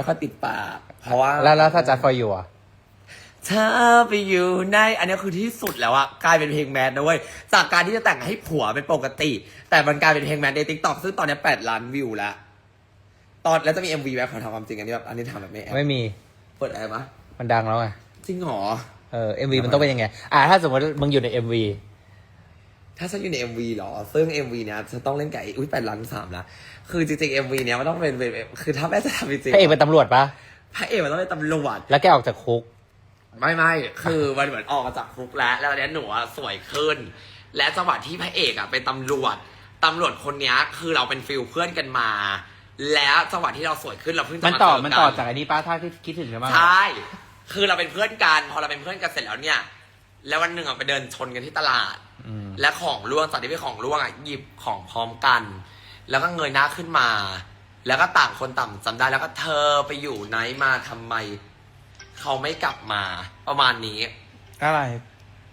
แล้วก็ติดปากเพราะว่าแล้วแล้วถ้าจัดฟอร์ยูอะเธอไปอยู่ในอันนี้คือที่สุดแล้วอะกลายเป็นเพลงแมสนะเว้ยจากการที่จะแต่งให้ผัวเป็นปกติ แต่มันกลายเป็นเพลงแมสในทิกตอกซึ่งตอนนี้แปดล้านวิวแล้วตอนแล้วจะมี MV แบบขอทำความจริงอันนี้แบบอันนี้ทำแบบไม่แอบไม่มีเปิดแอร์ปะมันดังแล้วไงจริงเหรอเออเอ็มวีมันต้องเป็นยังไง อ่าถ้าสมมติมึงอยู่ในเอ็มวีถ้าฉันอยู่ใน MV เหรอ ซึ่ง MV เนี้ยจะต้องเล่นกับไอ้อุ้ยแปดล้านสามละ คือจริงๆ MV เนี้ยมันต้องเป็นเป็นคือถ้าแม่จะทำจริงพระเอกเป็นตำรวจปะพระเอกมันต้องเป็นตำรวจ แล้วแกออกจากคุก ไม่ไม่คือมันเหมือนออกมาจากคุกแล้ว แล้วอันเนี้ยหนูอะสวยขึ้น และจังหวะที่พระเอกอะเป็นตำรวจ ตำรวจคนเนี้ยคือเราเป็นฟิลเพื่อนกันมา แล้วจังหวะที่เราสวยขึ้นเราเพิ่งจะมันมาต่อ เจมันกัต่อจากไอ้นี่ป้าถ้าที่คิดถึงใช่ไหมใช่คือเราเป็นเพื่อนกัน พอเราเป็นเพื่อนกันเสร็จแล้วเนี่ย แล้ววันหนึ่งอะไปเดินชนกันที่ตลาด อืม และของร่วงตอนที่เป็นของร่วงอะหยิบของพร้อมกัน แล้วก็เงยหน้าขึ้นมา แล้วก็ต่างคนต่างจำได้แล้วก็เธอไปอยู่ไหนมาทำไม เขาไม่กลับมา ประมาณนี้ อะไร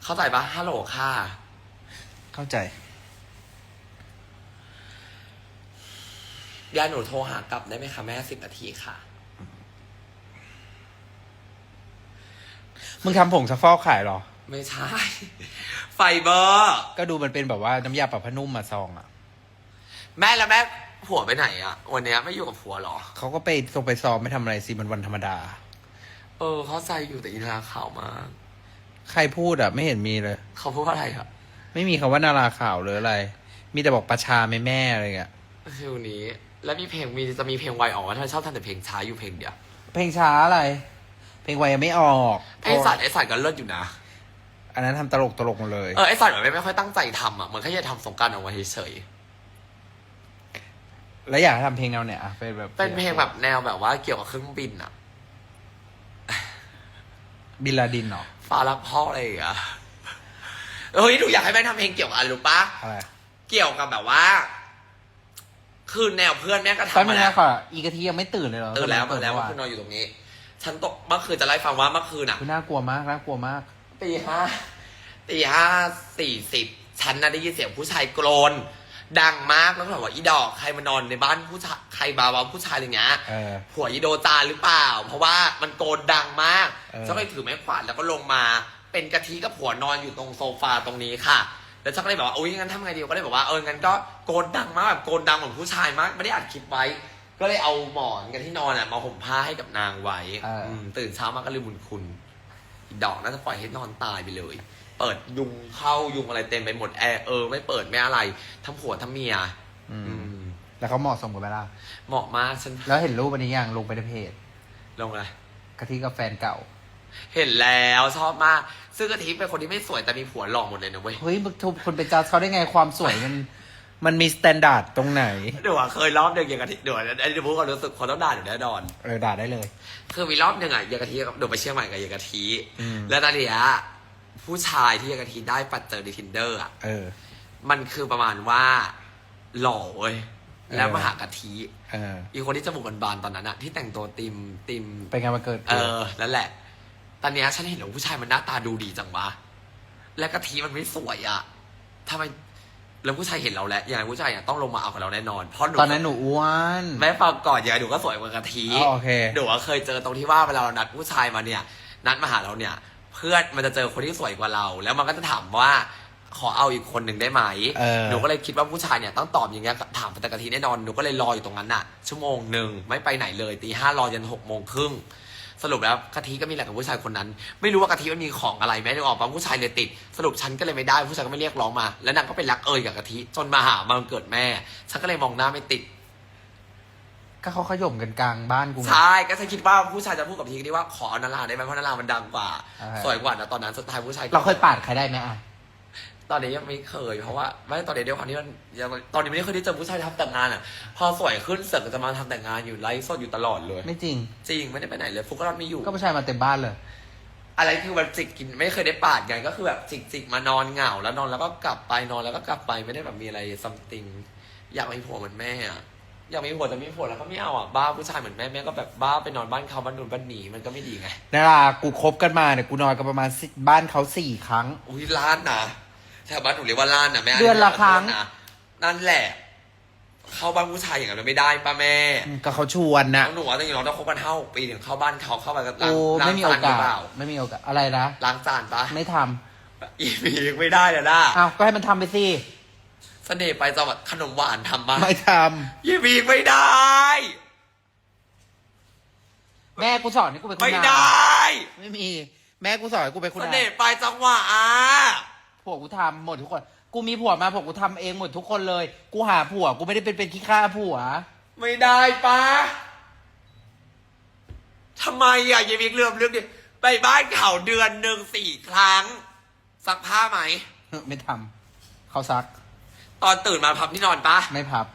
เข้าใจปะฮัลโหลค่ะ เข้าใจยายหนูโทรหากลับได้ไหมคะแม่สิบนาทีค่ะ มึงทำผงซักฟอกขายเหรอ ไม่ใช่ ไฟเบอร์ ก็ดูมันเป็นแบบว่าน้ำยาปรับผ้านุ่มมาซองอะ แม่แล้วแม่ผัวไปไหนอะวันเนี้ยไม่อยู่กับผัวเหรอ เขาก็ไปส่งไปซ้อมไม่ทำอะไรสิมันวันธรรมดา เออเข้าใจอยู่แต่อินทราข่าวมากใครพูดอะ ไม่เห็นมีเลย เขาพูดว่าอะไรอะไม่มีคำว่านาราข่าวหรืออะไร มีแต่บอกประชาแม่แม่อะไรเงี้ยฟิลนี้ แล้วมีเพลงมีจะมีเพลงไวออกว่าทำไมชอบทำแต่เพลงช้าอยู่เพลงเดียวเพลงช้าอะไร เพลงไวยังไม่ออกไอสัตว์ไอสัตว์ก็เลิศอยู่นะ อันนั้นทำตลกตลกหมดเลย เออไอสัตว์มันไม่ไม่ค่อยตั้งใจทำอะเหมือนแค่จะทำสงกรารออกมาเฉย แล้วอยากให้ทำเพลงแนวไหนอะเป็นแบบๆเป็นเพลงแบบแนวแบบว่าเกี่ยวกับเครื่องบินอะบินลาดินเหรอฟ้ารักพ่ออะไรอย่างเงี้ยเฮ้ยหนูอยากให้แม่ทำเพลงเกี่ยวกับอะไรรู้ปะอะไรเกี่ยวกับแบบว่า คือแนวเพื่อนแม่ก็ตอนทำมานี้แล้วนะค่ะอีกะทิยังไม่ตื่นเลยเหรอตื่นแล้วตื่ตื่นแล้วเมื่อคืนนอนอยู่ตรงนี้ ฉันตกเมื่อคืนจะไล่ฟังว่าเมื่อคืนอะ คือน่ากลัวมากน่ากลัวมากตีห้าตีห้าสี่สิบฉันน่ะได้ยินเสียงผู้ชายโกรน ดังมากแล้วก็แบบว่าอีดอกใครมานอนในบ้านผู้ชายใครบาวาผู้ชายอะไรเงี้ยเออ ผัวอีโดจาหรือเปล่า เพราะว่ามันโกนดังมากเออ ฉันก็เลยถือไม้ขวานแล้วก็ลงมา เป็นกะทิกับผัวนอนอยู่ตรงโซฟาตรงนี้ค่ะ แล้วฉันก็เลยบอกว่าโอ้ยงั้นทำไงดีก็เลยบอกว่าเอองั้นก็โกนดังมากแบบโกนดังเหมือนผู้ชายมากไม่ได้อัดคลิปไว้ ก็เลยเอาหมอนกันที่นอนอะมาห่มผ้าให้กับนางไว้เอออื มตื่นเช้ามาก็ลืมบุญคุณอีดอกน่าจะปล่อยให้นอนตายไปเลย เปิดยุงเข้ายุงอะไรเต็มไปหมดแอร์เออไม่เปิดไม่อะไรทั้งผัวทั้งเมีย อือืมม แล้วเขาเหมาะสมกันไหมล่ะเหมาะมากฉันแล้วเห็นรูปอันนี้ยังลงไปในเพจลงอะไรกะทิกับแฟนเก่า เห็นแล้วชอบมาก ซึ่งกะทิเป็นคนที่ไม่สวยแต่มีผัวหล่อหมดเลยนะเว้ยเฮ้ยมึงทุกคนไปจัดเขาได้ไงความสวยมัน มันมีสแตนดาร์ดตรงไหน เดี๋ยวอะเคยรอบหนึ่งอย่างกะทิเดี๋ยวอันนี้เดี๋ยวพูดก่อนรู้สึกคนต้องด่าเดี๋ยวแน่นอน เออด่าได้เลย คือมีรอบหนึ่งอะยางกะทิกับเดี๋ยวไปเชียงใหม่กับยางกะทิ อืม แล้วตอนเนี้ย ผู้ชายที่ยางกะทิได้ปัดเจอในทินเดอร์อะ เออ มันคือประมาณว่า หล่อเว้ยเออแล้วมาหากะทิเออ อีกคนที่จมูกบานๆตอนนั้นอะที่แต่งตัวติมติมเป็นไงมาเกิดเออนั่นแหละ ตอนเนี้ยฉันเห็นว่าผู้ชายมันหน้าตาดูดีจังวะและกะทิมันไม่สวยอะทำไมแล้วผู้ชายเห็นเราแล้วยังไงผู้ชายอะต้องลงมาเอากับเราแน่นอนเพราะหนู ตอนนั้นหนูอ้วน แม่ฟังก่อนยังไงหนูก็สวยกว่ากะทิอ๋อโอเค หนูอะเคยเจอตรงที่ว่าเวลาเรานัดผู้ชายมาเนี่ย นัดมาหาเราเนี่ย เพื่อนมันจะเจอคนที่สวยกว่าเรา แล้วมันก็จะถามว่าขอเอาอีกคนหนึ่งได้ไหมเออ หนูก็เลยคิดว่าผู้ชายเนี่ยต้องตอบอย่างเงี้ยถามแต่กะทิแน่นอนหนูก็เลยรออยู่ตรงนั้นน่ะ ชั่วโมงหนึ่งไม่ไปไหนเลยตีห้ารอยันหกโมงครึ่งสรุปแล้วกะทิก็มีอะไรกับผู้ชายคนนั้น ไม่รู้ว่ากะทิมันมีของอะไรไหมนึกออกปะผู้ชายเลยติด สรุปฉันก็เลยไม่ได้ผู้ชายก็ไม่เรียกร้องมา แล้วนางก็ไปรักเอยกับกะทิจนมาหามาวันเกิดแม่ ฉันก็เลยมองหน้าไม่ติด ก็เขาขย่มกันกลางบ้านกูไง ใช่ก็ฉันคิดว่าผู้ชายจะพูดกับกะทินี่ว่าขอนาราได้ไหมเพราะนารามันดังกว่าใช่สวยกว่านะตอนนั้นสุดท้ายผู้ชายก็เราเคยปาดใครได้ไหมอะ ตอนนี้ยังไม่เคย เพราะว่าไม่ตอนนี้เดียวความที่มันยังตอนนี้ไม่ได้เคยได้เจอผู้ชายทำแต่งงานอะ พอสวยขึ้นเสร็จก็จะมาทำแต่งงานอยู่ไลฟ์สดอยู่ตลอดเลย ไม่จริง จริงไม่ได้ไปไหนเลยฟุกก็รอดไม่อยู่ ก็ผู้ชายมาเต็มบ้านเลย อะไรคือแบบจิกกินไม่เคยได้ปาดไงก็คือแบบจิกจิกมานอนเหงาแล้วนอนแล้วก็กลับไปนอนแล้วก็กลับไปไม่ได้แบบมีอะไรซัมติงอยากมีผัวเหมือนแม่อะ อยากมีผัวแต่มีผัวแล้วก็ไม่เอาอะบ้าผู้ชายเหมือนแม่แม่ก็แบบบ้าไปนอนบ้านเขาบ้านนู่นบ้านนี้มันก็ไม่ดีไงนารากูคบกันมาเนี่ยกูนอนกันประมาณสิบ้านเขาสี่ครั้ง อุ้ยล้านนะแถวบ้านหนูเรียกว่าล้านนะแม่เดือนละครั้ง นะนั่นแหละ เข้าบ้านผู้ชายอย่างนั้นไม่ได้ป้าแม่ก็เขาชวนนะน้องหนูว่าจริงๆเราต้องคบกันเท่าปีถึงเข้าบ้านเขาเข้าไปก็ล้างโอ้ล้างไม่มีโอจานหรืกาอเปสล่าไม่มีโอกาสอะไรนะล้างจานปะไม่ทำอีพีไม่ได้เลยนะอ้าวก็ให้มันทำไปสิ เสน่ห์ไปจังหวัดขนมหวานทำมาไม่ทอีพีไม่ได้ำแม่กูสอนให้กูเป็นคุณไม่นายได้ไม่มี แม่กูสอนให้กูเป็นคุณเสนาน่ยห์ไปจังหวะอะผัวกูทำหมดทุกคน กูมีผัวมาผัวกูทำเองหมดทุกคนเลย กูหาผัวกูไม่ได้เป็นเป็นขี้ข้าผัว ไม่ได้ปะทำไมอะยายมิกเรื่องเรื่องดิไปบ้านเขาเดือนหนึ่งสี่ครั้งซักผ้าไหมไม่ทำเขาซัก ตอนตื่นมาพับที่นอนปะไม่พับ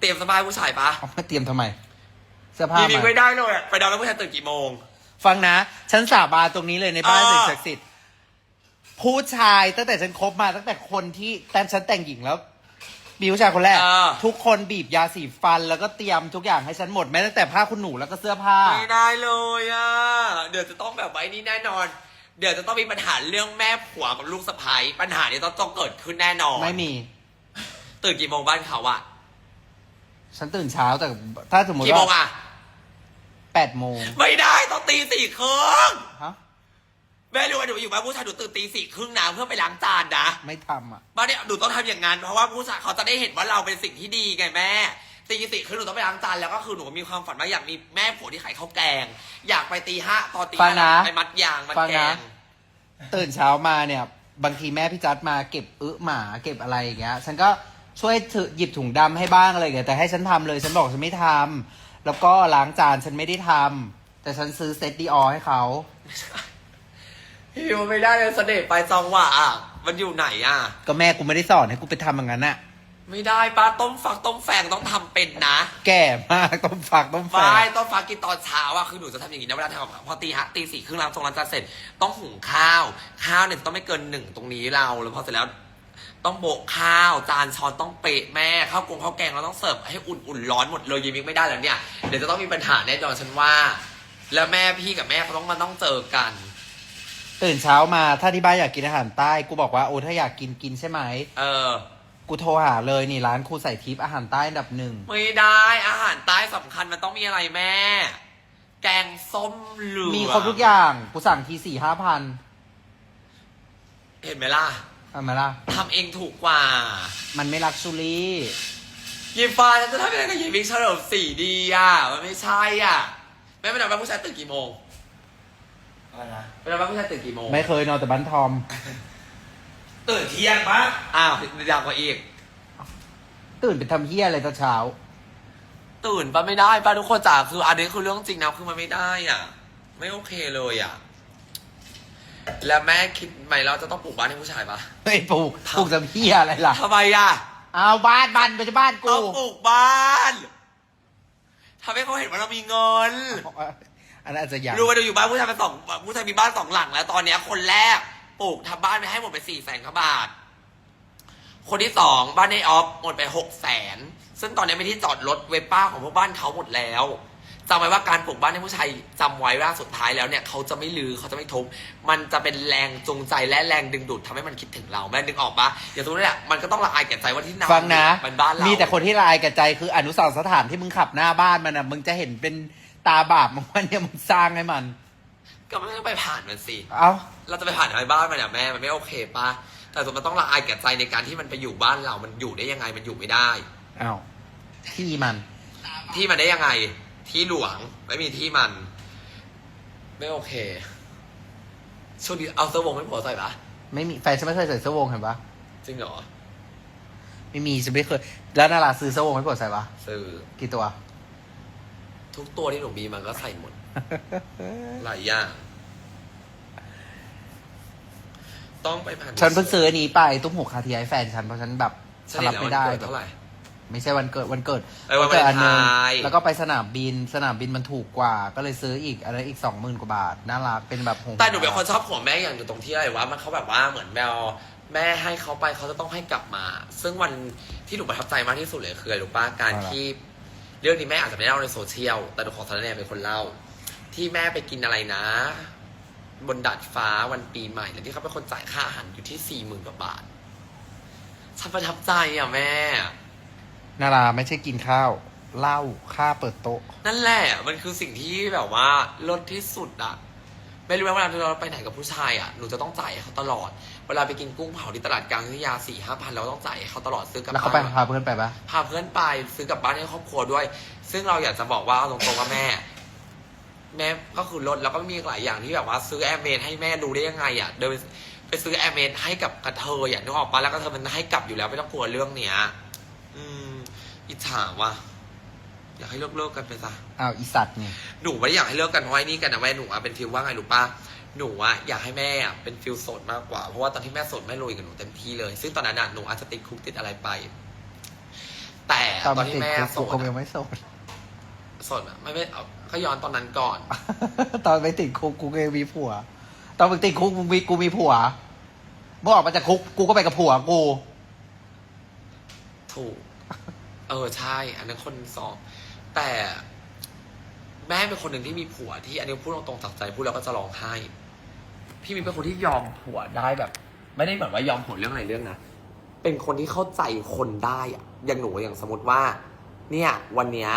เตรียมสบายผู้ชายปะเอามาเตรียมทำไม เสื้อผ้ายีมิกมา ไม่ได้เลยอะไปนอนแล้วผู้ชายตื่นกี่โมง ฟังนะ ฉันสาบานตรงนี้เลยในบ้านอ่าสิ่งศักดิ์สิทธิ์ผู้ชายตั้งแต่ฉันคบมาตั้งแต่คนที่แต่ฉันแต่งหญิงแล้วมีผู้ชายคนแรกทุกคนบีบยาสีฟัน แล้วก็เตรียมทุกอย่างให้ฉันหมดแม้ตั้งแต่ผ้าคุณหนูแล้วก็เสื้อผ้า ไม่ได้เลยอะเดี๋ยวจะต้องแบบไว้นี่แน่นอน เดี๋ยวจะต้องมีปัญหาเรื่องแม่ผัวกับลูกสะใภ้ปัญหานี้ต้องต้องเกิดขึ้นแน่นอน ไม่มี ตื่นกี่โมงบ้านเขาอะฉันตื่นเช้าแต่ถ้าสมมติกี่โมงว่าอะแปดโมงไม่ได้ต้องตีสี่ครึ่งฮะแม่รู้ว่าหนูอยู่บ้านผู้ชายหนูตื่นตีสี่ครึ่งนะเพื่อไปล้างจานนะไม่ทำอะ บ้านเนี่ยหนูต้องทำอย่างนั้นเพราะว่าผู้ชายเขาจะได้เห็นว่าเราเป็นสิ่งที่ดีไงแม่ตีสี่ครึ่งหนูต้องไปล้างจานแล้วก็คือหนูมีความฝันว่าอยากมีแม่ผัวที่ขายข้าวแกง อยากไปตีห้าตอนตีฟังห้านะไปมัดยางมัดฟังแกนะ ง ตื่นเช้ามาเนี่ย บางทีแม่พี่จัดมาเก็บอึหมาเก็บอะไรอย่างเงี้ย ฉันก็ ช่วยถือหยิบถุงดำให้บ้างอะไรอย่างเงี้ยแต่ให้ฉันทำเลย ฉันบอกฉันไม่ทำแล้วก็ล้างจานฉันไม่ได้ทำแต่ฉันซื้อเซตดีออให้เขา ฮิวไม่ได้เลยเสด็จไปจังหวะอะมันอยู่ไหนอะ ก็แม่กูไม่ได้สอนให้กูไปทำอย่างนั้นอะไม่ได้ป้าต้มฝักต้มแฝงต้องทำเป็นนะแก่มากต้มฝักต้มแฝไม่งต้มฝักกินตอนเช้าอะคือหนูจะทำอย่างนี้นะเวลาทำกับข้าวพอตีฮะตีสี่ครึ่งล้างทรงล้างจานเสร็จ ต้องหุงข้าว ข้าวเนี่ยต้องไม่เกินหนึ่งตรงนี้เราแล้วพอเสร็จแล้ว ต้องโบกข้าว จานช้อนต้องเปะแม่ข้าวกงข้าวแกงเราต้องเสิร์ฟให้อุ่นๆร้อนหมดเลยยิมิกไม่ได้แล้วเนี่ยเดี๋ยวจะต้องมีปัญหาแน่นอนฉันว่า แล้วแม่พี่กับแม่เขาต้องมาต้องเจอกัน ตื่นเช้ามาถ้าที่บ้านอยากกินอาหารใต้กูบอกว่าโอ้ถ้าอยากกินกินใช่ไหมเออ กูโทรหาเลยนี่ร้านครูใส่ทิพย์อาหารใต้อันดับหนึ่งไม่ได้อาหารใต้สำคัญมันต้องมีอะไรแม่ แกงส้มเหลืองมีครบทุกอย่างกูสั่งทีสี่ห้าพัน เห็นไหมล่ะ ทำไหมล่ะ ทำเองถูกกว่ามันไม่ลักชูรี่ยีฟ้าจะทำยังไงกับยีวิกเฉลิมสีดีอะ มันไม่ใช่อะ แม่เป็นแบบผู้ชายตื่นกี่โมงอะไรนะเป็นแบบผู้ชายตื่นกี่โมงไม่เคยนอนแต่บ้านทอม ตื่นเที่ยงปะอ้าวอยากกว่าอีก ตื่นไปทำเฮียอะไรตอนเช้า ตื่นปะไม่ได้ปะทุกคนจ๋าคืออันนี้คือเรื่องจริงนะคือมันไม่ได้อะ ไม่โอเคเลยอะ แล้วแม่คิดไหมเราจะต้องปลูกบ้านให้ผู้ชายปะไม่ปลูกปลูกทำเฮียอะไรล่ะ ทำไมอะเอาบ้านบ้านไปจะบ้านกูต้องปลูกบ้านทำให้เขาเห็นว่าเรามีเงินอันนั้นอาจจะยังรู้ว่าเราอยู่บ้านผู้ชายเป็นสองผู้ชายมีบ้านสองหลังแล้วตอนเนี้ยคนแรกปลูกทำบ้านไปให้หมดไปสี่แสนกว่าบาท คนที่สองบ้านในออฟหมดไปหกแสนซึ่งตอนนี้เป็นที่จอดรถเวบป้าของพวกบ้านเขาหมดแล้ว จำไว้ว่าการปลูกบ้านให้ผู้ชายจำไว้ว่าสุดท้ายแล้วเนี่ยเขาจะไม่ลือเขาจะไม่ทุบมันจะเป็นแรงจูงใจและแรงดึงดูดทำให้มันคิดถึงเราแม่นึกออกปะอย่างสมมติเนี่ยมันก็ต้องละอายแก่ใจว่าที่นาฟังนะเป็นบ้านเรามีมีแต่คนที่ละอายกับใจคืออนุสาวรณ์สถานที่มึงขับหน้าบ้านมันอะ มึงจะเห็นเป็นตาบาปมึงว่าเนี่ยมึงสร้างให้มัน ก็ไม่ต้องไปผ่านมันสิ เอ้า เราจะไปผ่านอะไรบ้านมันอะแม่ มันไม่โอเคปะแต่สมมติมันต้องละอายแก่ใจในการที่มันไปอยู่บ้านเรา มันอยู่ได้ยังไง มันอยู่ไม่ได้ เอ้าที่มัน ที่มันได้ยังไง ที่หลวงไม่มีที่มัน ไม่โอเค ช่วงนี้เอาเสื้อวงไม่ผัวใส่ปะไม่มีแฟนฉันไม่เคยใส่เสื้อวงเห็นปะจริงเหรอ ไม่มีฉันไม่เคย แล้วนาราซื้อเสื้อวงให้ผัวใส่ปะซื้อกี่ตัว ทุกตัวที่หนูมีมันก็ใส่หมด หลายอย่าง ต้องไปผ่านฉันเพิ่งซื้ออันนี้ไป ตุ้มหูคาเทียให้แฟนฉันเพราะฉันแบบเฉฉันลี่รัยบแล้วไม่วันได้เกิดเท่าไหร่ ไม่ใช่วันเกิดวันเกิดเออวันเกิดอันหนึงวาเลนไทน์แล้วก็ไปสนามบินสนามบินมันถูกกว่า ก็เลยซื้ออีกอะไรอีกสองหมื่นกว่าบาทน่ารักเป็นแบบหงแต่หนูเป็นคนชอบของแม่อย่างอยู่ตรงที่อะไรวะมันเขาแบบว่าเหมือนแมวแม่ให้เขาไปเขาจะต้องให้กลับมา ซึ่งวันที่หนูประทับใจมากที่สุดเลยคืออะไรรู้ป้าการที่ เรื่องนี้แม่อาจจะไม่ได้เล่าในโซเชียล แต่หนูของสารแนเป็นคนเล่า ที่แม่ไปกินอะไรนะ บนดาดฟ้าวันปีใหม่แล้วที่เขาเป็นคนจ่ายค่าอาหารอยู่ที่สี่หมื่นกว่าบาทฉันประทับใจอะแม่ นาราไม่ใช่กินข้าวเหล้าค่าเปิดโต๊ะ นั่นแหละ มันคือสิ่งที่แบบว่าลดที่สุดอะไม่รู้ว่าเวลาเราไปไหนกับผู้ชายอะหนูจะต้องจ่ายให้เขาตลอด เวลาไปกินกุ้งเผาที่ตลาดกลางที่ยาสี่ห้าพันเราต้องจ่ายให้เขาตลอดซื้อกลับแล้วเขาบ้านไปพาเพื่อนไปปะพาเพื่อนไปซื้อกลับบ้านให้ครอบครัวด้วย ซึ่งเราอยากจะบอกว่าเอาตรงๆว่าแม่ แม่ก็คือลดแล้วก็มีหลายอย่างที่แบบว่า ซื้อแอร์เมดให้แม่รู้ได้ยังไงอะเดินไปซื้อแอร์เมดให้กับกระเทยอะนึกออกปะแล้วกระเทยมันให้กลับอยู่แล้วไม่ต้องกลัวเรื่องเนี้ย อืม อิจฉาว่ะ อยากให้เลิกเลิกๆกันไปซะ อ้าวอีสัตว์นี่ หนูไม่ได้อยากให้เลิกกันเพราะไอ้นี่กันนะแม่หนูอะเป็นฟิลว่าไงรู้ปะหนูอะอยากให้แม่อะเป็นฟิลโสดมากกว่า เพราะว่าตอนที่แม่โสดแม่ลุยกับหนูเต็มที่เลย ซึ่งตอนนั้นอะหนูอาจจะติดคุกติดอะไรไป แต่ตอนตอนติที่ดแม่คุกโสกูดก็อะยังไม่โสด โสดอะไม่ไม่เอาก็ย้อนตอนนั้นก่อน ตอนไปติดคุกกูก็ยังมีผัว ตอนมึงติดคุกมึงมีกูมีผัวเมื่อออกมาจากคุกกูก็ไปกับผัวกู ถูก เออใช่ อันนั้นคนสองแต่แม่เป็นคนหนึ่งที่มีผัวที่อันนี้พูดตรงๆจากใจพูดแล้วก็จะร้องไห้ พี่มีเป็นคนที่ยอมผัวได้แบบ ไม่ได้แบบว่ายอมผัวเรื่องอะไรเรื่องนะเป็นคนที่เข้าใจคนได้อะอย่างหนูอย่างสมมติว่า เนี่ย วันเนี้ย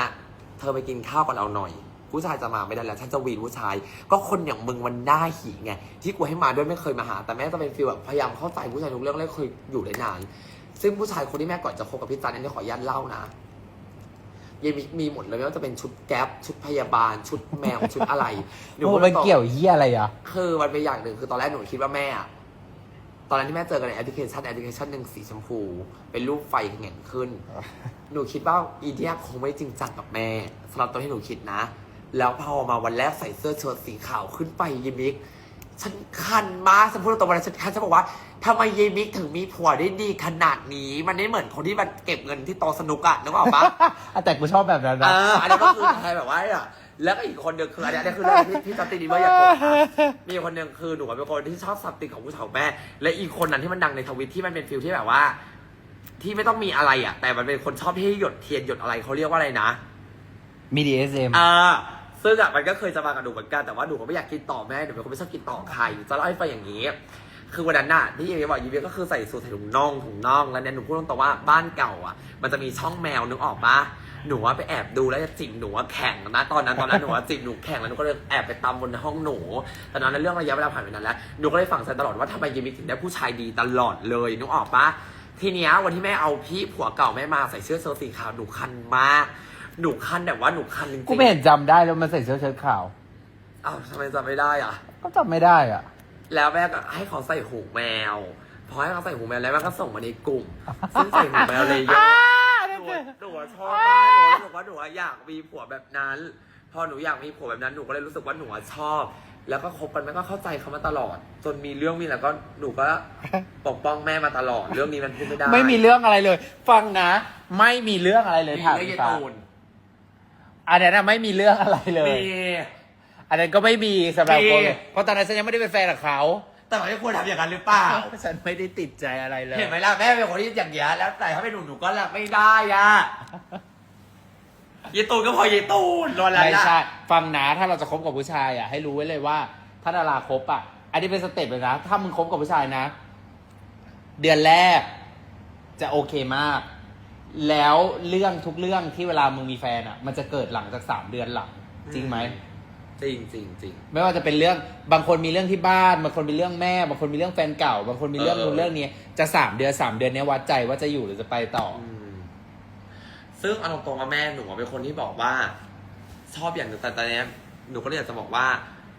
เธอไปกินข้าวกับเราหน่อย ผู้ชายจะมาไม่ได้แล้วฉันจะวีนผู้ชาย ก็คนอย่างมึงมันได้หีไงที่กูให้มาด้วยไม่เคยมาหา แต่แม่จะเป็นฟีลแบบพยายามเข้าใจผู้ชายทุกเรื่องและเคยอยู่ได้นาน ซึ่งผู้ชายคนที่แม่ก่อนจะคบกับพี่จันอันนี้ขออนุญาตเล่านะยังมีมีหมดเลยไม่ว่าจะเป็นชุดแก๊ปชุดพยาบาล ชุดแมว ชุดอะไรหนูโอ้พูดมันตรงๆเกี่ยวเหี้ยอะไรอะ คือมันเป็นอย่างหนึ่งคือตอนแรกหนูคิดว่าแม่อะตอนนั้นที่แม่เจอกันในแอปพลิเคชันแอปพลิเคชันหนึ่งสีชมพู เป็นรูปไฟแหงนขึ้น หนูคิดว่าอีเดียคงไม่จริงจังกับแม่สำหรับตอนที่หนูคิดนะ แล้วพอมาวันแรกใส่เสื้อเชิ้ตสีขาวขึ้นไปยิมิก ฉันคันมากฉันพูดตรงๆวันนั้นฉันคันฉันบอกว่าทำไมยิมิกถึงมีผัวได้ดีขนาดนี้ มันไม่เหมือนคนที่มันเก็บเงินที่โตะสนุกอะนึกออกปะแต่กูชอบแบบนั้นเอนะออันนี้ก็คือไทยแบบว่าอะแล้วก็อีกคนหนึ่งคืออันนี้อันนี้คือเรื่องที่ที่จัสตินดีเวอร์อย่าโกรธนะมีคนหนึ่งคือหนูเป็นคนที่ชอบสับติดของผู้ชายของแม่ และอีกคนนั้นที่มันดังในทวิตที่มันเป็นฟิลที่แบบว่า ที่ไม่ต้องมีอะไรอะ แต่มันเป็นคนชอบที่หยดเทียนหยดอะไรเขาเรียกว่าอะไรนะ มีดีเอสเอ็มอ่า ซึ่งอะมันก็เคยจะมากับหนูเหมือนกันแต่ว่าหนูก็ไม่อยากกินต่อแม่หนูเป็นคนไม่ชอบกินต่อใครจะเล่าให้ฟังอย่างนี้ คือวันนั้นน่ะที่ยีเวบอกยีเวียก็คือใส่สูทใส่ถุงน่องถุงน่องแล้วเนี่ยหนูพูดตรงๆว่าบ้านเก่าอะ มันจะมีช่องแมวนึกออกปะหนูว่าไปแอบดูแล้วจะจิกหนูว่าแข่งนะตอนนั้นตอนนั้นหนูว่าจิกหนูแข่งแล้วหนูก็เลยแอบไปตามบนห้องหนูแต่ตอนนั้นเรื่องระยะเวลาผ่านไปนานแล้วหนูก็เลยฝังใจตลอดว่าทำไมยีเวถึงได้ผู้ชายดีตลอดเลยนึกออกปะทีเนี้ยวันที่แม่เอาพี่ผัวเก่าแม่มาใส่เสื้อเชิ้ตสีขาวหนูคันมาก หนูคันแบบว่าหนูคันจริงๆกูไม่เห็นจำได้แล้วมันใส่เสื้อเชิ้ตขาว อ้าวทำไมจำไม่ได้อะ ก็จำไม่ได้อะ แล้วแม่ก็ให้เขาใส่หูแมว พอให้เขาใส่หูแมวแล้วแม่ก็ส่งมาในกลุ่ม ซึ่งใส่หูแมวเลยเยอะหนูหนูชอบมากหนูรู้สึกว่าหนูอยากมีผัวแบบนั้น พอหนูอยากมีผัวแบบนั้นหนูก็เลยรู้สึกว่าหนูชอบ แล้วก็คบกันแม่ก็เข้าใจเขามาตลอด จนมีเรื่องมีอะไรก็หนูก็ปกป้องแม่มาตลอด เรื่องนี้มันพูดไม่ได้ไม่มีเรื่องอะไรเลย ฟังนะ ไม่มีเรื่องอะไรเลยมีถามเรื่องอียายฟ้า ตูน อันนั้นนะไม่มีเรื่องอะไรเลย มีอันนั้นก็ไม่มีสำหรับมีคนเพราะตอนนั้นฉันยังไม่ได้เป็นแฟนกับเขา แต่ไม่ควรทำอย่างนั้นหรือเปล่า ฉันไม่ได้ติดใจอะไรเลย เห็นไหมล่ะแม่เป็นคนที่อย่างเงี้ยแล้วแต่ถ้าเป็นหนูหนูก็รับไม่ได้อะยายตูนก็พอยายตูนรอนแล้วไม่ล่ะใช่ฟังนะถ้าเราจะคบกับผู้ชายอะให้รู้ไว้เลยว่า ถ้าดาราคบอะ อันนี้เป็นสเต็ปเลยนะ ถ้ามึงคบกับผู้ชายนะ เดือนแรก จะโอเคมาก แล้วเรื่องทุกเรื่องที่เวลามึงมีแฟนอะ มันจะเกิดหลังจากสามเดือนหลัง จริงไหม จริงจริงจริง ไม่ว่าจะเป็นเรื่องบางคนมีเรื่องที่บ้าน บางคนมีเรื่องแม่ บางคนมีเรื่องแฟนเก่า บางคนมีเรื่องเออ นู้นเรื่องนี้ จะสามเดือนสามเดือนเนี้ยวัดใจว่าจะอยู่หรือจะไปต่อออืมซึ่งเอาตรงๆว่าแม่หนูเป็นคนที่บอกว่า ชอบอย่างหนึ่งแต่ตอนเนี้ยหนูก็เลยอยากจะบอกว่า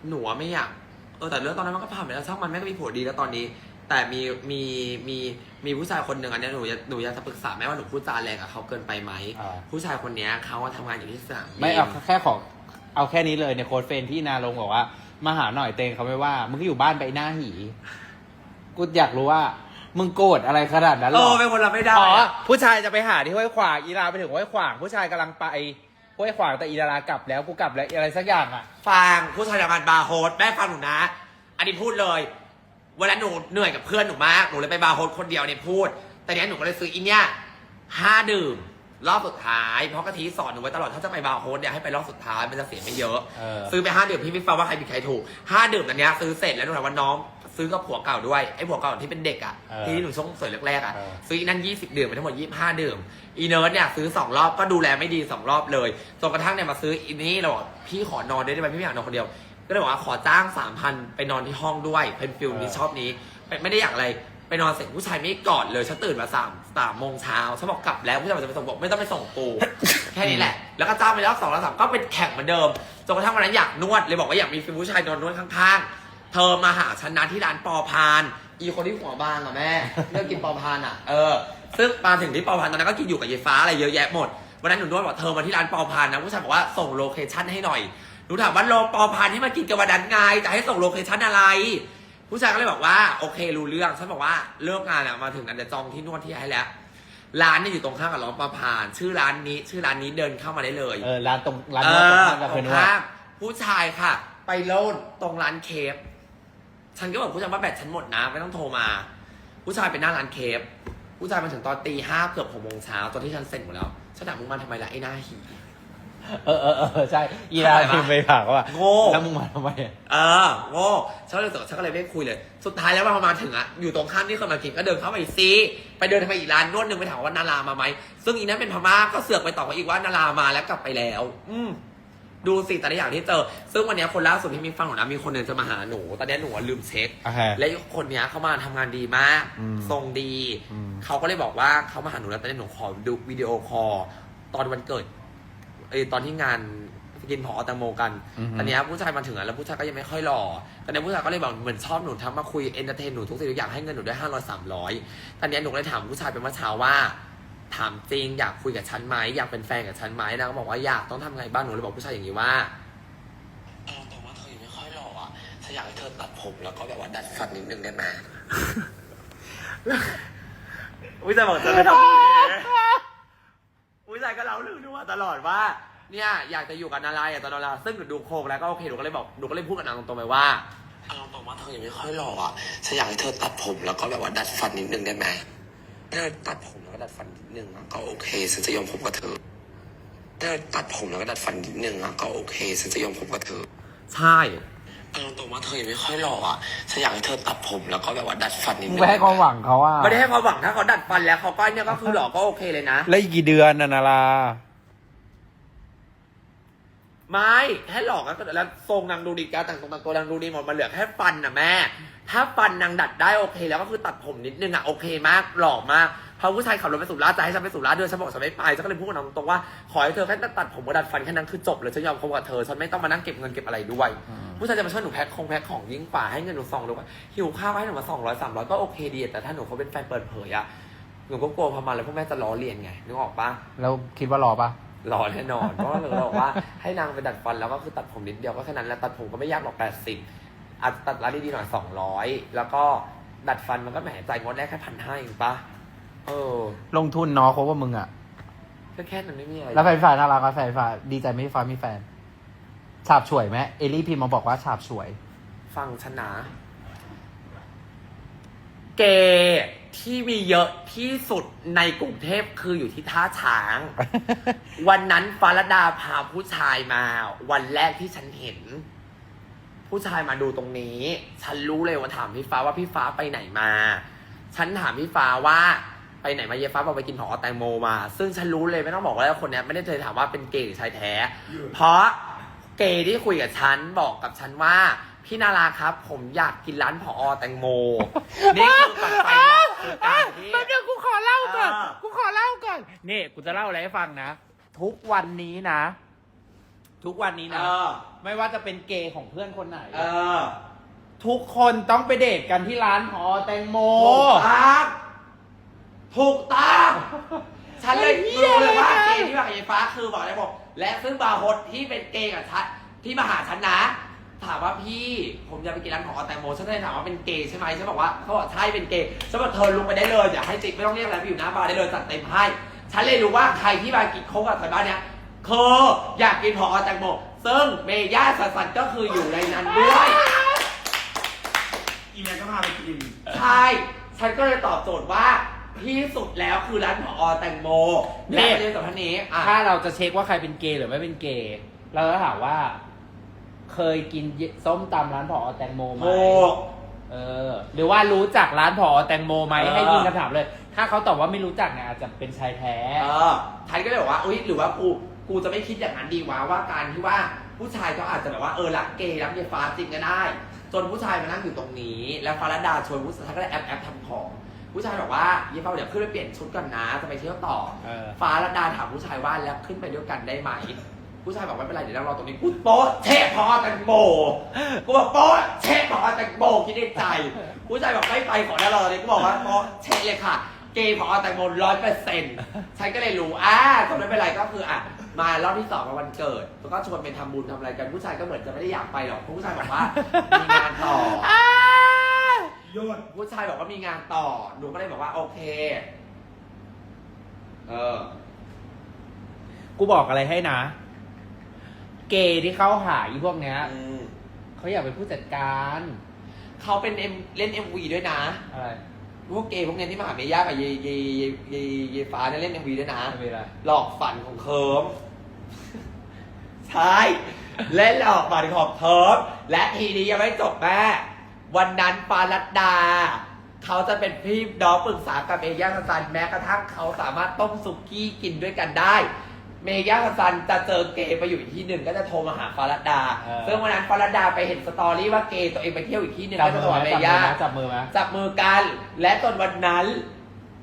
หนูอะไม่อยากเออแต่เรื่องตอนนั้นมันก็ผ่านไปแล้วช่างมันแม่ก็มีผัวดีแล้วตอนนี้ แต่มีมีมีมีผู้ชายคนหนึ่งอันเนี้ยหนูอยากหนูอยากจะปรึกษาแม่ว่าหนูพูดจาแรงกับเขาเกินไปไหมอ่า ผู้ชายคนเนี้ยเขาอะทำงานอยู่ที่สนามบิน ไม่เอาแค่ของเอาแค่นี้เลยในโค้ดเฟรนที่นาลงบอกว่า มาหาหน่อยเตงเขาไม่ว่า มึงก็อยู่บ้านไปหน้าหี กูอยากรู้ว่า มึงโกรธอะไรขนาดนั้นหเอรออเป็นคนรับไม่ได้อ๋ออะผู้ชายจะไปหาที่ห้วยขวางอีลาไปถึงห้วยขวาง ผู้ชายกำลังไปห้วยขวางแต่อีดารากลับแล้วกูกลับแล้วอะไรสักอย่างอะ ฟังผู้ชายทำงานบาร์โฮสแม่ฟังหนูนะ อันนี้พูดเลย เวลาหนูเหนื่อยกับเพื่อนหนูมาก หนูเลยไปบาร์โฮสคนเดียวเนี่ยพูด แต่เนี้ยหนูก็เลยซื้ออีเนี่ยห้าดื่ม รอบสุดท้าย เพราะกะทิสอนหนูไว้ตลอด ถ้าจะไปบาร์โฮสเนี่ยให้ไปรอบสุดท้าย มันจะเสียไม่เยอะ เออ ซื้อไปห้าดื่มพี่ไม่ฟังว่าใครผิดใครถูกห้าดื่มอันเนี้ยซื้อเสร็จแล้วหนูถามว่าน้องซื้อกับผัวเก่าด้วย ไอ้ผัวเก่าที่เป็นเด็กอะ เออที่หนูช่วงสวยแรกๆอะ เออ ซื้ออีนั่นยี่สิบดื่มไปทั้งหมดยี่ห้าดื่ม อีเนิร์ดเนี่ยซื้อสองรอบก็ดูแลไม่ดีสองรอบเลย จนกระทั่งเนี่ยมาซื้ออีนี่เราบอกพี่ขอนอนด้วยได้ไหมพี่ไม่อยากนอนคนเดียว ก็เลยบอกว่าขอจ้างสามพันไปนอนที่ห้องด้วยเป็นฟิลนี้ชอบนี้ไม่ไม่ได้อยากอะไรไปนอนเสร็จผู้ชายไม่กอดเลยฉันตื่นมาสามสามโมงเช้าฉันบอกกลับแล้วผู้ชายบอกจะไปส่งบอกไม่ต้องไปส่งกู แค่นี้แหละ แล้วก็จ้างไปแล้วสองแล้วสามก็เป็นแข่งเหมือนเดิมจนกระทั่งวันนั้นอยากนวดเลยบอกว่าอยากมีฟิลผู้ชายนอนนวดข้างๆ เธอมาหาฉันนะที่ร้านปอพาน อีคนที่หัวบางอะแม่เลิกกินปอพานอะเออซึ่งมาถึงที่ปอพานตอนนั้นก็กินอยู่กับยายฟ้าอะไรเยอะแยะหมดวันนั้นหนูนวดบอกเธอมาที่ร้านปอพานนะผู้ชายบอกว่าส่งโลเคชั่นให้หน่อย หนูถามว่าโลปอพานที่มากินกับวันนั้นไงจะให้ส่งโลเคชั่นอะไร ผู้ชายก็เลยบอกว่าโอเครู้เรื่องฉันบอกว่าเลิกงานอะมาถึงกันจะจองที่นวดที่ให้แล้ว ร้านเนี่ยอยู่ตรงข้ามกับร้านปอพาน ชื่อร้านนี้ ชื่อร้านนี้เดินเข้ามาได้เลยเออร้านตรงร้านเอนวดตรงอข้ามกับตเพรนงว่าข้ามผู้ชายค่ะ ไปโลดตรงร้านเคฟฉันก็บอกผู้ชายว่าแบตฉันหมดนะไม่ต้องโทรมา ผู้ชายไปหน้าร้านเคฟผู้ชายมาถึงตอนตีห้าเกือบหกโมงเช้าตอนที่ฉันเสร็จหมดแล้วฉันถามมึงมาทำไมล่ะไอ้หน้าหี เออเออเออใช่ อีราเข้าใจปะพิมพ์ไปถามว่าโง่ แล้วมึงมาทำไมเออโง่ฉันก็เลยตกฉันก็เลยไม่คุยเลย สุดท้ายแล้วพอมาถึงอะอยู่ตรงข้ามที่คนมากินก็เดินเข้าไปซีไปเดินไปอีกร้านนวดหนึ่งไปถามว่านารามาไหม ซึ่งอีนั้นเป็นพม่าก็เสือกไปตอบมาอีกว่านารามาแล้วกลับไปแล้ว อืม ดูสิแต่ละอย่างที่เจอ ซึ่งวันเนี้ยคนล่าสุดที่มีฟังหนูนะมีคนหนึ่งจะมาหาหนูตอนเนี้ยหนูอะลืมเช็ค โอเค และคนเนี้ยเขามาทำงานดีมาก อืมทรงดี อืม เขาก็เลยบอกว่าเขามาหาหนูแล้วตอนนี้หนูขอดูวิดีโอคอลตอนวันเกิด เอยตอนที่งานกินพอแตงโมกัน อือฮึ ตอนเนี้ยผู้ชายมาถึงอะแล้วผู้ชายก็ยังไม่ค่อยหล่อตอนนี้ผู้ชายก็เลยบอกเหมือนชอบหนูทำมาคุยเอนเตอร์เทนหนูทุกสิ่งทุกอย่างให้เงินหนูได้ห้าร้อยสามร้อยตอนเนี้ยหนูก็เลยถามผู้ชายไปเมื่อเช้าว่า ถามจริงอยากคุยกับฉันไหมอยากเป็นแฟนกับฉันไหมนางก็บอกว่าอยากต้องทำไงบ้างหนูเลยบอกผู้ชายอย่างนี้ว่าเออแต่ว่าเธอยังไม่ค่อยหล่ออะฉันอยากให้เธอตัดผมแล้วก็แบบว่าดัดฟันนิดนึงได้ไหม อุ้ยแต่บอกจะไม่ทำ อย่างนี้อุ้ยแต่ก็เล่าเรื่องด้วยตลอดว่า เนี่ยอยากจะอยู่กับนาราอยากจะนอนนาราซึ่งหนูดูโครงแล้วก็โอเคหนูก็เลยบอกหนูก็เลยพูดกับนางตรงๆไปว่าเอาตรงๆว่าเธอยังไม่ค่อยหล่ออะฉันอยากให้เธอตัดผมแล้วก็แบบว่าดัดฟันนิดนึงได้ไหมถ้าเธอตัดผมแล้วก็ดัดฟันนิดนึงอะก็โอเคฉันจะยอมผมกับเธอถ้าตัดผมแล้วก็ดัดฟันนิดนึงอะก็โอเคฉันจะยอมผมกับเธอ ใช่ เอาตรงๆว่าเธอยังไม่ค่อยหล่ออะฉันอยากให้เธอตัดผมแล้วก็แบบว่าดัดฟันนิดมึงนึงไปให้ความหวังเขาอะไม่ได้ให้ความหวังถ้าเขาดัดฟันแล้วเขาก็เนี่ยก็คือหล่อก็โอเคเลยนะ แล้วอีกกี่เดือนน่ะนาราไม่แค่หลอกก็แล้วทรงนางดูดีการแต่งตรงแต่งตัวนางดูดีหมดมันเหลือแค่ฟันนะแม่ ถ้าฟันนางดัดได้โอเค แล้วก็คือตัดผมนิดนึงอะโอเคมากหล่อมากเพราะผู้ชายขับรถไปสุราษฎร์จะให้ฉันไปสุราษฎร์ด้วยฉันบอกฉันไม่ไปฉันก็เลยพูดกับนางตรงว่าขอให้เธอแค่ตัดผมกับดัดฟันแค่นั้นคือจบเลยฉันยอมคบกับเธอฉันไม่ต้องมานั่งเก็บเงินเก็บอะไรด้วย ผู้ชายจะมาช่วยหนูแพ็คคงแพ็คของยิ่งกว่าให้เงินหนูสองร้อยหิวข้าวให้หนูมาสองร้อยสามร้อยก็โอเคดีแต่ถ้าหนูเขาเป็นแฟนเปิดเผยอะหนูก็กลัวพอมาแล้วพวกแม่จะล้อเลียนไงนึกออกปะแล้วคิดว่ารอปะรอแน่นอนเพราะว่าเราบอกว่าให้นางไปดัดฟันแล้วก็คือตัดผมนิดเดียวก็แค่นั้นแล้วตัดผมก็ไม่ยากหรอกแปดสิบอาจจะตัดร้านดีๆหน่อยสองร้อยแล้วก็ดัดฟันมันก็แหมใจายงดได้แค่พันห้าเองปะ เออลงทุนเนาะคบว่ามึงอะก็แค่นั้นไม่มีอะไรแล้วแฟนฝ่ายน่ารักกับแฟนฝ่ายดีใจไหมที่ฟ้ามีแฟน ฉาบฉวยไหมเอลลี่พิมพ์มาบอกว่าฉาบฉวย ฟังชนะ เกย์ที่มีเยอะที่สุดในกรุงเทพคืออยู่ที่ท่าช้าง วันนั้นฟารดาพาผู้ชายมา วันแรกที่ฉันเห็น ผู้ชายมาดูตรงนี้ ฉันรู้เลยว่าถามพี่ฟ้าว่าพี่ฟ้าไปไหนมา ฉันถามพี่ฟ้าว่า ไปไหนมาเยฟ้าบอกไปกินหอแตงโมมา ซึ่งฉันรู้เลยไม่ต้องบอกว่าคนเนี้ยไม่ได้เคยถามว่าเป็นเกย์หรือชายแท้ เพราะเกย์ที่คุยกับฉันบอกกับฉันว่า พี่นาราครับ ผมอยากกินร้านผอแตงโม นี่คือปัจจัยหลักคือการที่เดี๋ยวกูขอเล่าก่อน อ่า กูขอเล่าก่อน นี่กูจะเล่าอะไรให้ฟังนะ ทุกวันนี้นะ ทุกวันนี้เอนะ อไม่ว่าจะเป็นเกย์ของเพื่อนคนไหนเออทุกคนต้องไปเดทกันที่ร้านหอแตงโม ถูกต้อง ถูกต้องฉันเลยไอ้เหี้ยรู้เลยว่าเลยนะเกย์ที่มากับยายฟ้าคือบอกได้บอก และซึ่งบาร์โฮสที่เป็นเกย์กับฉันที่มาหาฉันนะ ถามว่าพี่ผมจะไปกินร้านของแตงโมฉันเลยถามว่าเป็นเกย์ใช่ไหมฉันบอกว่าเขาบอกใช่เป็นเกย์ฉันบอกเธอลงไปได้เลยอย่าให้ติ๊กไม่ต้องเรียกอะไรไปอยู่หน้าบาร์ได้เลยจัดเต็มให้ฉันเลยรู้ว่าใครที่มากินโค้กกับใครบ้านเนี้ยคืออยากกินหอแตงโมซึ่งเมย่าสัสๆก็คืออยู่ในนั้นด้วยอีเมลก็พาไปกิน ใช่ ฉันก็เลยตอบโจทย์ว่า ที่สุดแล้วคือร้านผอแตงโมและนี่ประเด็นสำคัญนี้อะ ถ้าเราจะเช็คว่าใครเป็นเกย์หรือไม่เป็นเกย์เราจะถามว่า เคยกินส้มตำร้านผอแตงโมไหมโมเเออ หรือว่ารู้จักร้านผอแตงโมไหมเออ ให้ยิงคำถามเลย ถ้าเขาตอบว่าไม่รู้จักเนี่ยอาจจะเป็นชายแท้ เออทันก็เลยบอกว่าอุ้ยหรือว่ากูกูจะไม่คิดอย่างนั้นดีวะว่าการที่ว่าผู้ชายก็อาจจะแบบว่าเออรักเกย์รักเยายฟ้าจริงก็ได้ จนผู้ชายมานั่งอยู่ตรงนี้ แล้วฟาราดาชวนผู้ชายก็เลยแอบแอบทำของ ผู้ชายบอกว่าเยายฟ้าเดี๋ยวขึ้นไปเปลี่ยนชุดก่อนนะจะไปเที่ยวต่อ เออ ฟ้าและดาถามผู้ชายว่าแล้วขึ้นไปด้วยกันได้ไหม ผู้ชายบอกไม่เป็นไรเดี๋ยวเรารอตรงนี้กูโป๊ะเชฟพอแตงโมกูบอกโป๊ะเชฟพอแตงโมคิดในใจ ผู้ชายบอกไม่ไปขอได้รอตรงนี้กูบอกว่าโป๊ะเชฟเลยค่ะ เกย์พอแตงโมร้อยเปอร์เซ็นต์ฉันก็เลยรู้อ่าก็ไม่เป็นไรก็คืออะมารอบที่สองมาวันเกิดแล้วก็ชวนไปทำบุญทำอะไรกันผู้ชายก็เหมือนจะไม่ได้อยากไปหรอกเพราะผู้ชายบอกว่ามีงานต่อ โยนผู้ชายบอกว่ามีงานต่อ หนูก็เลยบอกว่าโอเค เออ กูบอกอะไรให้นะ เกย์ที่เข้าหาอีพวกเนี้ยอืมเขาอยากเป็นผู้จัดการเขาเป็นเอ็มเล่น MV ด้วยนะ อะไรพวกเกย์พวกเนี้ยที่มาหาเมย่ากับเยเยเยเยเยฟ้าเนี่ยเล่น MV ด้วยนะไม่เป็นไรหลอกฝันของเคิร์มใช่เล่นหลอกฝันของเคิร์มและทีนี้ยังไม่จบแม่ วันนั้นปารัตดา เขาจะเป็นพี่น้องปรึกษากับเมย่าสซันแม้กระทั่งเขาสามารถต้มสุกี้กินด้วยกันได้ เมย่าสซันจะเจอเกย์ไปอยู่อีกที่หนึ่งก็จะโทรมาหาฟารัตดา เออ ซึ่งวันนั้นฟารัตดาไปเห็นสตอรี่ว่าเกย์ตัวเองไปเที่ยวอีกที่หนึ่งจับก็มืจะอโทรไหมหาเมย่าจับมือไหมจับมือกัน และจนวันนั้น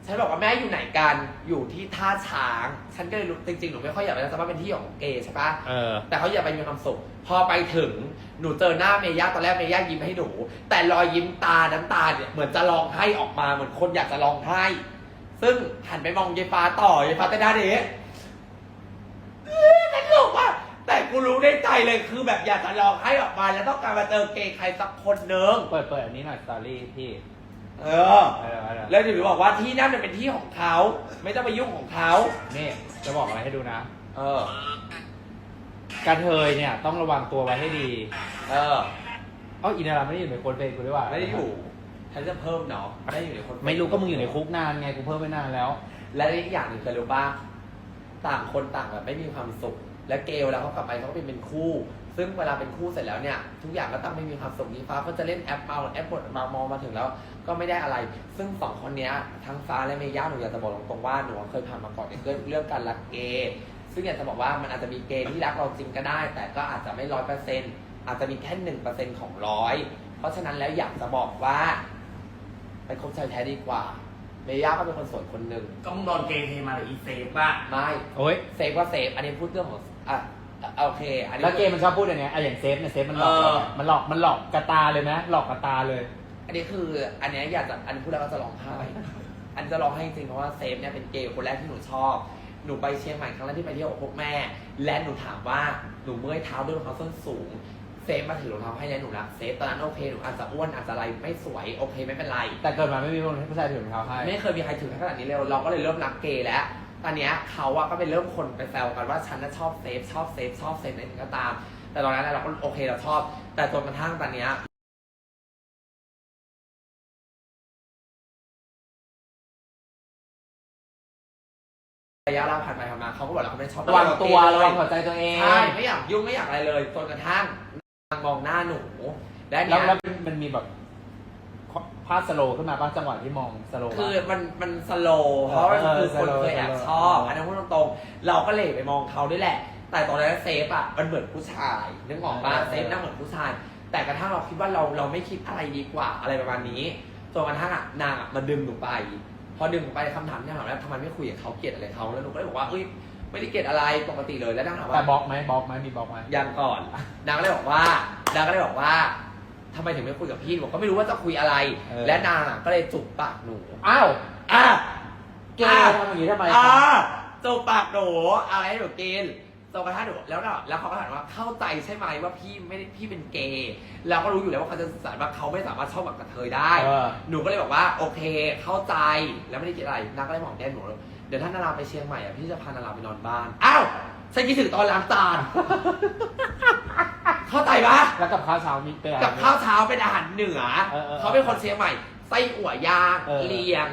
ฉันบอกว่าแม่อยู่ไหนกัน อยู่ที่ท่าช้าง ฉันก็เลยรู้จริงๆ หนูไม่ค่อยอยากไปนะแต่ว่าเป็นที่ของเกย์ใช่ปะ เออ แต่เขาอยากไปมีความสุข พอไปถึงหนูเจอหน้าเมย่าตอนแรกเมย่ายิ้มให้หนู แต่รอยยิ้มตาน้ำตาเนี่ยเหมือนจะร้องไห้ออกมาเหมือนคนอยากจะร้องไห้ ซึ่งหันไปมองยายฟ้าต่อยายฟ้าเต้นหน้าเด็กนั่นลูกว่ะแต่กูรู้ในใจเลยคือแบบอยากจะร้องไห้ออกมา แล้วต้องการมาเจอเกย์ใครสักคนหนึ่ง เปิดเปิดอันนี้หน่อยสตอรี่พี่ เออ เออเออแล้วถึงบอกว่าที่นั่นมันเป็นที่ของเขาไม่ต้องไปยุ่งของเขานี่จะบอกอะไรให้ดูนะ เออกระเทยเนี่ยต้องระวังตัวไว้ให้ดี เออ เอ้าอินาราไม่ได้อยู่ในโคนเป็นกูด้วยว่าไม่ได้อยู่ฉันจะเพิ่มเนาะไม่ได้อยู่ในคนไม่รู้ก็มึงอยู่ในคุกนานไงกูเพิ่มไปนานแล้ว และอีกอย่างหนึ่งคือรู้ป่ะต่างคนต่างแบบไม่มีความสุข และเกลแล้วเขากลับไปเขาก็เป็นเป็นคู่ ซึ่งเวลาเป็นคู่เสร็จแล้วเนี่ย ทุกอย่างก็ต้องไม่มีความสุขนี้ฟ้าก็จะเล่นแอปเมาแอปบดมามองมาถึงแล้ว ก็ไม่ได้อะไร ซึ่งสองคนเนี้ยทั้งฟ้าและเมย่าหนูอยากจะบอกตรงๆว่าหนูเคยผ่านมาก่อนในเรื่องเรื่องการรักเกย์ซึ่งอยากจะบอกว่ามันอาจจะมีเกย์ที่รักเราจริงก็ได้ แต่ก็อาจจะไม่ร้อยเปอร์เซ็นต์อาจจะมีแค่หนึ่งเปอร์เซ็นต์ของร้อยเพราะฉะนั้นแล้วอยากจะบอกว่าไปคบชายแท้ดีกว่าเมย่าก็เป็นคนสวยคนหนึ่งก็มึงโดนเกย์เทมาหรืออีเซฟป่ะไม่โอ้ยเซฟว่าเซฟอันนี้พูดเรื่องของอะอะโอเค อันนี้ แล้วเกมมันชอบพูดอย่างเงี้ยอะอย่างเซฟเนี่ยเซฟมันหลอกเออมันหลอกมันหลอกกระตาเลยไหมหลอกกระตาเลย อันนี้คืออันเนี้ยอยากจะอันนี้พูดแล้วก็จะร้องไห้อันนี้จะร้องไห้จริงๆเพราะว่าเซฟเนี่ยเป็นเกย์คนแรกที่หนูชอบ หนูไปเชียงใหม่ครั้งแรกที่ไปเที่ยวกับพวกแม่ และหนูถามว่าหนูเมื่อยเท้าด้วยรองเท้าส้นสูง เซฟมาถือรองเท้าให้แล้วหนูรักเซฟตอนนั้นโอเคหนูอาจจะอ้วนอาจจะอะไรไม่สวยโอเคไม่เป็นไร แต่เกิดมาไม่มีคนให้ผู้ชายถือรองเท้าให้ไม่เคยมีใครถึงขนาดนี้เลยเราก็เลยเริ่มรักเกย์แล้ว ตอนเนี้ยเขาอะก็เป็นเริ่มคนไปแซวกันว่าฉันน่ะชอบเซฟชอบเซฟชอบเซฟอะไรอย่างนี้ก็ตาม แต่ตอนนั้นน่ะเราก็โอเคเราชอบ แต่จนกระทั่งตอนเนี้ย ระยะเราผ่านไปผ่านมาเขาก็บอกเราเขาไม่ชอบระวังตัวเกย์เลยระวังหัวใจตัวเองใช่ไม่อยากยุ่งไม่อยากอะไรเลยจนกระทั่งนางมองหน้าหนูและแล้เนี่วย แล้วมันมีแบบภาพสโลว์ขึ้นมาบ้างจังหวะที่มองสโลว์คือมันมันสโลว์เพราะว่าเออคือคนสโลว์เคยแอบสโลว์ชอบเอออัอันนั้นพูดตรงๆเราก็เลยไปมองเขาด้วยแหละ แต่ตอนนั้นเซฟอะมันเหมือนผู้ชายนึกออกปะเซฟหน่าเหมือนผู้ชาย แต่กระทั่งเราคิดว่าเราเราไม่คิดอะไรดีกว่าอะไรประมาณนี้จนกระทั่งอะนางอะมาดึงหนูไป พอดึงหนูไปคำถามที่ถามแล้วทำไมไม่คุยกับเขาเกลียดอะไรเขาแล้วหนูก็เลยบอกว่าเอ้ยไม่ได้เกลียดอะไรปกติเลยแล้วนางถามแต่ว่าบล็อกไหมบล็อกไหมมีบล็อกไหมยังก่อนนางก็เลยบอกว่านางก็เลยบอกว่าทำไมถึงไม่คุยกับพี่หนูบอกก็ไม่รู้ว่าจะคุยอะไร และนางอะก็เลยจุบปากหนูอ้าวอะ เกย์ทำอย่างนี้ทำไมอ่าครับจูบปากหนูเอาให้หนูกิน จนกระทั่งหนูแล้วเราแล้วเขาก็ถามว่าเข้าใจใช่ไหมว่าพี่ไม่ได้พี่เป็นเกย์เราก็รู้อยู่แล้วว่าเขาจะสื่อสารว่าเขาไม่สามารถชอบแบบกระเทยได้ เออ หนูก็เลยบอกว่าโอเคเข้าใจแล้วไม่ได้คิดอะไรนางก็เลยบอกแก้มหนูเดี๋ยวถ้านาราไปเชียงใหม่อะพี่จะพานาราไปนอนบ้านอ้าวฉันคิดถึงตอนล้างจานเข้าใจปะ แล้วกับข้าวเช้ามีเป็นอะไร กับข้าวเช้าเป็นอาหารเหนือ เออเออเขาเป็นคนเชียงใหม่ไส้อั่วย่างเออเลียง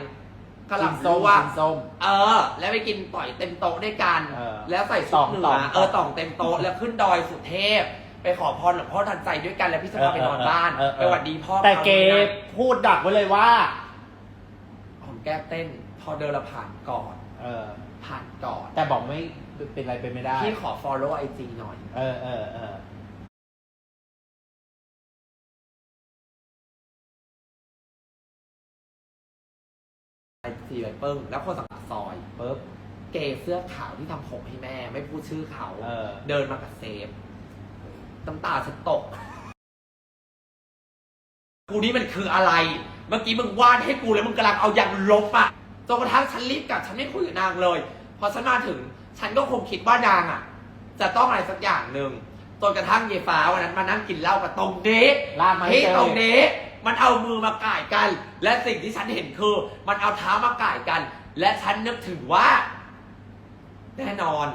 กระหกินล่ำส้ลมวกกินส้ม เออ แล้วไปกินต่อยเต็มโต๊ะด้วยกัน เออแล้วใส่ต่ชุอดงเหนืต่อองเออต่องเต็มโต๊ะแล้วขึ้นดอยสุเทพไปไปขอพรหลวงพ่อทันใจด้วยกันแล้วพี่จะพาไปนอนบ้านเออเออไปหวัดดีพ่อแต่ขาเกด้วยนะพูดดักไว้เลยว่า หอมแก้มเต้น พอเดินละผ่านก่อน เออ ผ่านก่อนแต่บอกไม่เป็นไรเป็นไม่ได้ พี่ขอ follow IG หน่อย เออเออเออ ไอจีไปเปิ้งแล้วคนสังกัดซอยปุ๊บเกย์เสื้อขาวที่ทำผมให้แม่ ไม่พูดชื่อเขา เออ เดินมากับเซฟน้ำตาฉันตก กูนี่มันคืออะไร เมื่อกี้มึงวาดให้กูแล้วมึงกำลังเอายันลบอะจนกระทั่งฉันรีบกลับ ฉันไม่คุยกับนางเลย พอฉันมาถึง ฉันก็คงคิดว่านางอะจะต้องอะไรสักอย่างหนึ่งจนกระทั่งเยฟ้าวันนั้นมานั่งกินเหล้ากับตรงนี้ลากมาให้ที่เจอ ตรงนี้ มันเอามือมาก่ายกัน และสิ่งที่ฉันเห็นคือ มันเอาเท้ามาก่ายกัน และฉันนึกถึงว่า แน่นอน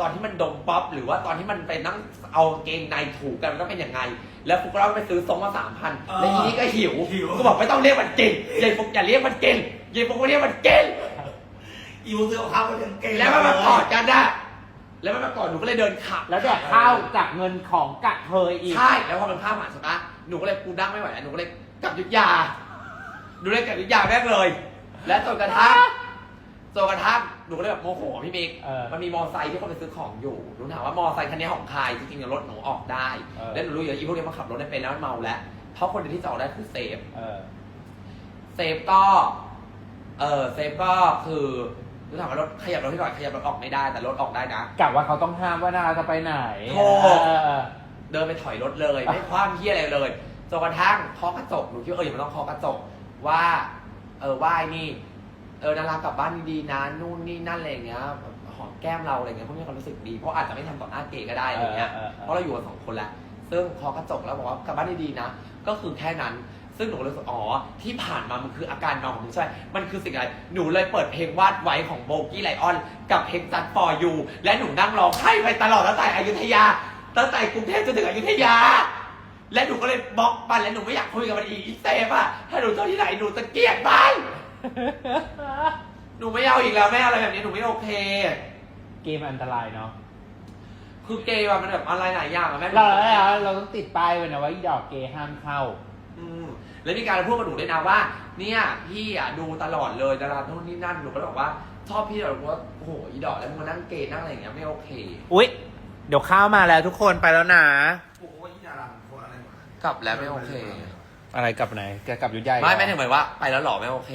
ตอนที่มันดมป๊อปหรือว่าตอนที่มันไปนั่งเอาเกงในถูกกันมันต้องเป็นยังไง แล้วฟุกเราไปซื้อซองมาสามพันเออแล้วอีนี่ก็หิวหิว ก็บอกไม่ต้องเรียกมันกินยายฟุกอย่าเรียกมันกินยายฟุกไม่เรียกมันกิน อีวูซื้อข้าวมาถึงเก่งแล้วมันมากอดกันนะแล้วมันมากอดหนูก็เลยเดินขับแล้วแดกข้าวจากเงินของกะเทยอีก ใช่ แล้วพอมันข้ามผ่านใช่ปะ หนูก็เลยกูดั้งไม่ไหวแล้วหนูก็เลยกลับยุทธยาหนูเลยกลับยุทธยาแม่งเลย และจนกระทั่งจนกระทั่งหนูก็เลยแบบโมโหพี่มิกเออมันมีมอไซค์ที่คนไปซื้อของอยู่หนูถามว่ามอไซค์คันนี้ของใครจริงๆเนี่ยรถหนูออกได้ เออ แล้วหนูรู้อยู่แล้วอีพวกนี้มันขับรถได้เป็นแล้วมันเมาแล้วเพราะคนเดียวที่จะออกได้คือเซฟ เออ เซฟก็ เออเซฟก็คือหนูถามว่ารถขยับรถให้หน่อยขยับรถออกไม่ได้แต่รถออกได้นะ กะว่าเขาต้องห้ามว่านาจะไปไหนโถ่เออเออ เดินไปถอยรถเลย ไม่คว้ามเฮียอะไรเลยจนกระทั่งเคาะกระจกหนูคิดว่าเอออย่ามาต้องเคาะกระจกว่า เออว่าไอ้นี่ เออนารากลับบ้านดีๆนะนู่นนี่นั่นอะไรอย่างเงี้ยหอมแก้มเราอะไรเงี้ยพวกนี้ความรู้สึกดีเพราะอาจจะไม่ทำต่อหน้าเกย์ก็ได้อะไรเงี้ยเออเออเออ เพราะเราอยู่กันสองคนแล้วซึ่งเคาะกระจกแล้วบอกว่ากลับบ้านดีๆนะก็คือแค่นั้น ซึ่งหนูก็เลยรู้สึกอ๋อที่ผ่านมามันคืออาการนอนของหนูใช่ไหมมันคือสิ่งอะไรหนูเลยเปิดเพลงวาดไว้ของโบกี้ไลออน กับเพลงจัดฟอร์ยูและหนูนั่งร้องไห้ไปตลอดตั้งแต่อยุธยา ตั้งแต่กรุงเทพจนถึงอยุธยา และหนูก็เลยบล็อกมันและหนูไม่อยากคุยกับมันอีกอีเซฟอะถ้าหนูเจอที่ไหนหนูจะเกลียดมันหนูไม่เอาอีกแล้วแม่อะไรแบบนี้หนูไม่โอเค เกมอันตรายเนาะคือเกย์อะมันแบบอะไรหลายอย่างอะแม่เราเราเราต้องติดป้ายไว้นะว่าอีดอกเกย์ห้ามเข้า อืมแล้วมีการพูดกับหนูด้วยนะว่า เนี่ยพี่อะดูตลอดเลยดาราโน่นนี่นั่นหนูก็เลยบอกว่าชอบพี่แต่ว่าโอ้โหอีดอกแล้วมึงมานั่งเกย์นั่งอะไรอย่างเงี้ยไม่โอเค อุ๊ย เดี๋ยวข้าวมาแล้วทุกคนไปแล้วนะโอ้ยดาราคนอะไรวะกลับแล้วไม่โอเค อะไรกลับไหนแกกลับยุทธยาอีกไม่เหรอ ไม่ถึงหมายว่า ไปแล้วหรอไม่โอเค